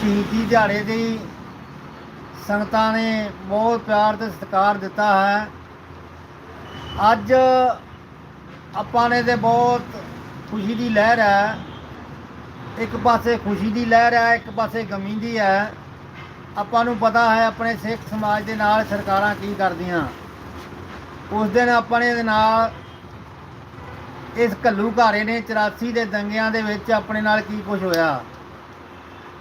ਸ਼ਹੀਦੀ ਦਿਹਾੜੇ ਦੀ ਸੰਗਤਾਂ ਨੇ ਬਹੁਤ ਪਿਆਰ ਤੇ ਸਤਿਕਾਰ ਦਿੱਤਾ ਹੈ। ਅੱਜ ਆਪਾਂ ਨੇ ਤੇ ਬਹੁਤ ਖੁਸ਼ੀ ਦੀ ਲਹਿਰ ਹੈ। ਇੱਕ ਪਾਸੇ ਖੁਸ਼ੀ ਦੀ ਲਹਿਰ ਹੈ, ਇੱਕ ਪਾਸੇ ਗਮੀ ਦੀ ਹੈ। ਆਪਾਂ ਨੂੰ ਪਤਾ ਹੈ ਆਪਣੇ ਸਿੱਖ ਸਮਾਜ ਦੇ ਨਾਲ ਸਰਕਾਰਾਂ ਕੀ ਕਰਦੀਆਂ। ਉਸ ਦਿਨ ਆਪਾਂ ਨੇ ਦੇ ਨਾਲ ਇਸ ਘੱਲੂ ਘਾਰੇ ਨੇ 84 ਦੇ ਦੰਗਿਆਂ ਦੇ ਵਿੱਚ ਆਪਣੇ ਨਾਲ ਕੀ ਕੁਝ ਹੋਇਆ।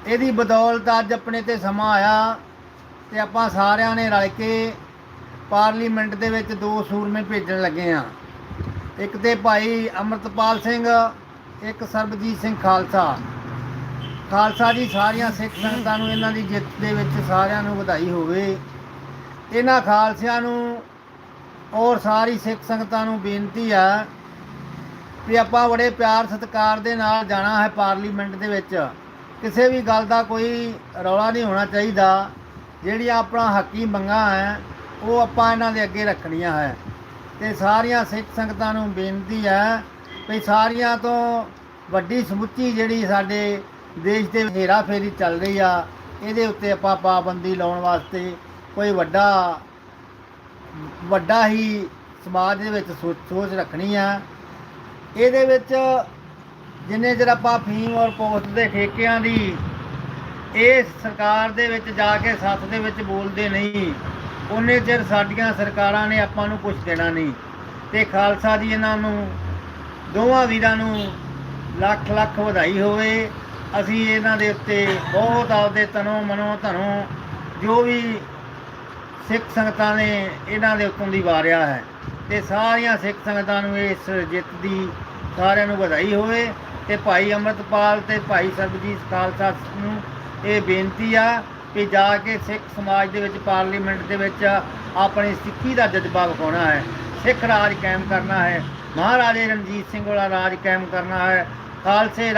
ਇਹਦੀ ਬਦੌਲਤ ਅੱਜ ਆਪਣੇ ਤੇ ਸਮਾਂ ਆਇਆ ਤੇ ਆਪਾਂ ਸਾਰਿਆਂ ਨੇ ਰਲ ਕੇ ਪਾਰਲੀਮੈਂਟ ਦੇ ਵਿੱਚ ਦੋ ਸੂਰਮੇ ਭੇਜਣ ਲੱਗੇ ਆ ਇੱਕ ਤੇ ਭਾਈ ਅਮਰਤਪਾਲ ਸਿੰਘ, ਇੱਕ ਸਰਬਜੀਤ ਸਿੰਘ ਖਾਲਸਾ। ਖਾਲਸਾ ਜੀ ਸਾਰੀਆਂ ਸਿੱਖ ਸੰਗਤਾਂ ਨੂੰ ਇਹਨਾਂ ਦੀ ਜਿੱਤ ਦੇ ਵਿੱਚ ਸਾਰਿਆਂ ਨੂੰ ਵਧਾਈ ਹੋਵੇ। ਇਹਨਾਂ ਖਾਲਸਿਆਂ ਨੂੰ ਔਰ ਸਾਰੀ ਸਿੱਖ ਸੰਗਤਾਂ ਨੂੰ ਬੇਨਤੀ ਆ ਵੀ ਆਪਾਂ ਬੜੇ ਪਿਆਰ ਸਤਿਕਾਰ ਦੇ ਨਾਲ ਜਾਣਾ ਹੈ ਪਾਰਲੀਮੈਂਟ ਦੇ ਵਿੱਚ। ਕਿਸੇ ਵੀ ਗੱਲ ਦਾ ਕੋਈ ਰੌਲਾ ਨਹੀਂ ਹੋਣਾ ਚਾਹੀਦਾ। ਜਿਹੜੀਆਂ ਆਪਣਾ ਹੱਕੀ ਮੰਗਾਂ ਹੈ, ਉਹ ਆਪਾਂ ਇਹਨਾਂ ਦੇ ਅੱਗੇ ਰੱਖਣੀਆਂ ਹੈ। ਤੇ ਸਾਰੀਆਂ ਸਿੱਖ ਸੰਗਤਾਂ ਨੂੰ ਬੇਨਤੀ ਹੈ ਵੀ ਸਾਰੀਆਂ ਤੋਂ ਵੱਡੀ ਸਮੁੱਚੀ ਜਿਹੜੀ ਸਾਡੇ ਦੇਸ਼ ਦੇ ਹੇਰਾ ਫੇਰੀ ਚੱਲ ਰਹੀ ਆ, ਇਹਦੇ ਉੱਤੇ ਆਪਾਂ ਪਾਬੰਦੀ ਲਾਉਣ ਵਾਸਤੇ ਕੋਈ ਵੱਡਾ ਵੱਡਾ ਹੀ ਸਮਾਜ ਦੇ ਵਿੱਚ ਸੋਚ ਸੋਚ ਰੱਖਣੀ ਆ। ਇਹਦੇ ਵਿੱਚ ਜਿੰਨੇ ਚਿਰ ਆਪਾਂ ਫੀਮ ਔਰ ਪੋਸਟ ਦੇ ਠੇਕਿਆਂ ਦੀ, ਇਹ ਸਰਕਾਰ ਦੇ ਵਿੱਚ ਜਾ ਕੇ ਸੱਥ ਦੇ ਵਿੱਚ ਬੋਲਦੇ ਨਹੀਂ, ਉਹਨੇ ਚਿਰ ਸਾਡੀਆਂ ਸਰਕਾਰਾਂ ਨੇ ਆਪਾਂ ਨੂੰ ਕੁਝ ਦੇਣਾ ਨਹੀਂ। ਤੇ ਖਾਲਸਾ ਜੀ ਇਹਨਾਂ ਨੂੰ, ਦੋਵਾਂ ਵੀਰਾਂ ਨੂੰ ਲੱਖ ਲੱਖ ਵਧਾਈ ਹੋਵੇ। ਅਸੀਂ ਇਹਨਾਂ ਦੇ ਉੱਤੇ ਬਹੁਤ ਆਪਦੇ ਤਨੋਂ ਮਨੋਂ ਧਨੋਂ ਜੋ ਵੀ ਸਿੱਖ ਸੰਗਤਾਂ ਨੇ ਇਹਨਾਂ ਦੇ ਉੱਤੋਂ ਦੀ ਵਾਰਿਆ ਹੈ, ਤੇ ਸਾਰੀਆਂ ਸਿੱਖ ਸੰਗਤਾਂ ਨੂੰ ਇਸ ਜਿੱਤ ਦੀ ਸਾਰਿਆਂ ਨੂੰ ਵਧਾਈ ਹੋਵੇ। ਤੇ ਭਾਈ ਅੰਮ੍ਰਿਤਪਾਲ ਤੇ ਭਾਈ ਸਰਬਜੀਤ ਖਾਲਸਾ ਨੂੰ ਇਹ ਬੇਨਤੀ ਆ ਕਿ ਜਾ ਕੇ ਸਿੱਖ ਸਮਾਜ ਦੇ ਵਿੱਚ, ਪਾਰਲੀਮੈਂਟ ਦੇ ਵਿੱਚ ਆਪਣੀ ਸਿੱਖੀ ਦਾ ਜਜ਼ਬਾ ਵਿਖਾਉਣਾ ਹੈ, ਸਿੱਖ ਰਾਜ ਕਾਇਮ ਕਰਨਾ ਹੈ, ਮਹਾਰਾਜੇ ਰਣਜੀਤ ਸਿੰਘ ਵਾਲਾ ਰਾਜ ਕਾਇਮ ਕਰਨਾ ਹੈ, ਖਾਲਸੇ ਰਾਜ